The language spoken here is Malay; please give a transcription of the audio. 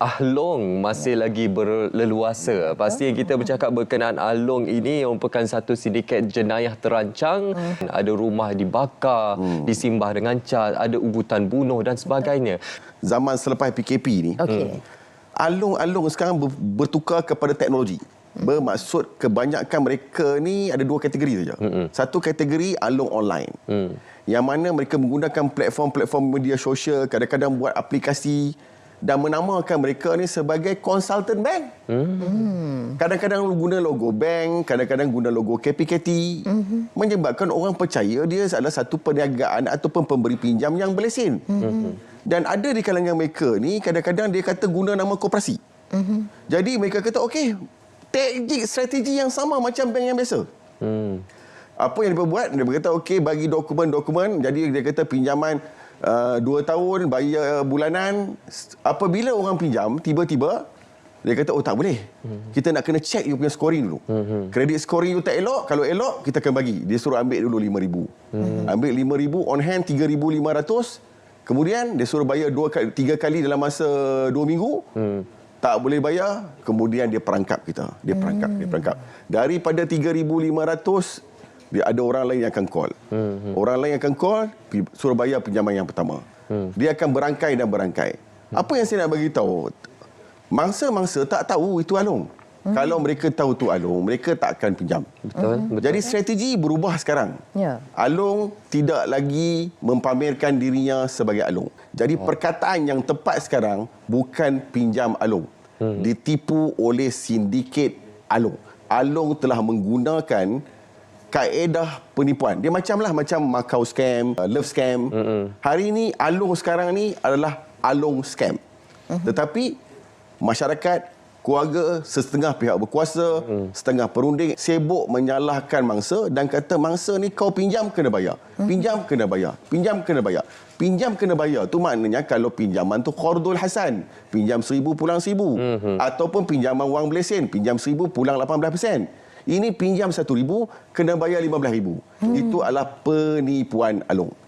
Ahlong masih lagi berleluasa. Pasti kita bercakap berkenaan Ahlong ini merupakan satu sindiket jenayah terancang. Ada rumah dibakar, disimbah dengan cat, ada ugutan bunuh dan sebagainya. Zaman selepas PKP ni, Okey. alung-alung sekarang ber- bertukar kepada teknologi. Bermaksud kebanyakan mereka ni ada dua kategori saja. Satu kategori alung online. Yang mana mereka menggunakan platform-platform media sosial, kadang-kadang buat aplikasi dan menamakan mereka ni sebagai konsultan bank. Kadang-kadang guna logo bank, kadang-kadang guna logo KPKT. Menyebabkan orang percaya dia adalah satu perniagaan ataupun pemberi pinjam yang berlesen. Dan ada di kalangan mereka ni kadang-kadang dia kata guna nama koperasi. Jadi mereka kata okey, taktik strategi yang sama macam bank yang biasa. Hmm. Apa yang dia buat? Dia berkata okey bagi dokumen-dokumen. Jadi dia kata pinjaman uh, dua tahun bayar bulanan. Apabila orang pinjam tiba-tiba dia kata oh tak boleh. Kita nak kena check you punya scoring dulu. Kredit scoring you tak elok, kalau elok kita akan bagi. Dia suruh ambil dulu 5000. Ambil 5000 on hand 3500. Kemudian dia suruh bayar dua tiga kali dalam masa dua minggu. Tak boleh bayar, kemudian dia perangkap kita. Dia perangkap, dia perangkap. Daripada 3500 dia ada orang lain yang akan call. Orang lain yang akan call suruh bayar pinjaman yang pertama. Dia akan berangkai dan berangkai. Apa yang saya nak bagi tahu? Mangsa-mangsa tak tahu itu alung. Kalau mereka tahu tu alung, mereka tak akan pinjam. Betul? Betul. Jadi strategi berubah sekarang. Ya. Alung tidak lagi mempamerkan dirinya sebagai alung. Jadi oh. perkataan yang tepat sekarang bukan pinjam alung. Hmm. Ditipu oleh sindiket alung. Alung telah menggunakan kaedah penipuan. Dia macamlah macam Macau scam, uh, love scam. Hmm. Hari ini alung sekarang ni adalah alung scam. Hmm. Tetapi masyarakat keluarga setengah pihak berkuasa, hmm. setengah perunding sibuk menyalahkan mangsa dan kata mangsa ni kau pinjam kena bayar. Pinjam kena bayar. Pinjam kena bayar. Pinjam kena bayar. Tu maknanya kalau pinjaman tu qardul hasan, pinjam seribu pulang seribu. Hmm. Ataupun pinjaman wang belesen, pinjam seribu pulang 18%. Ini pinjam satu ribu kena bayar lima belas ribu. Itu adalah penipuan alung.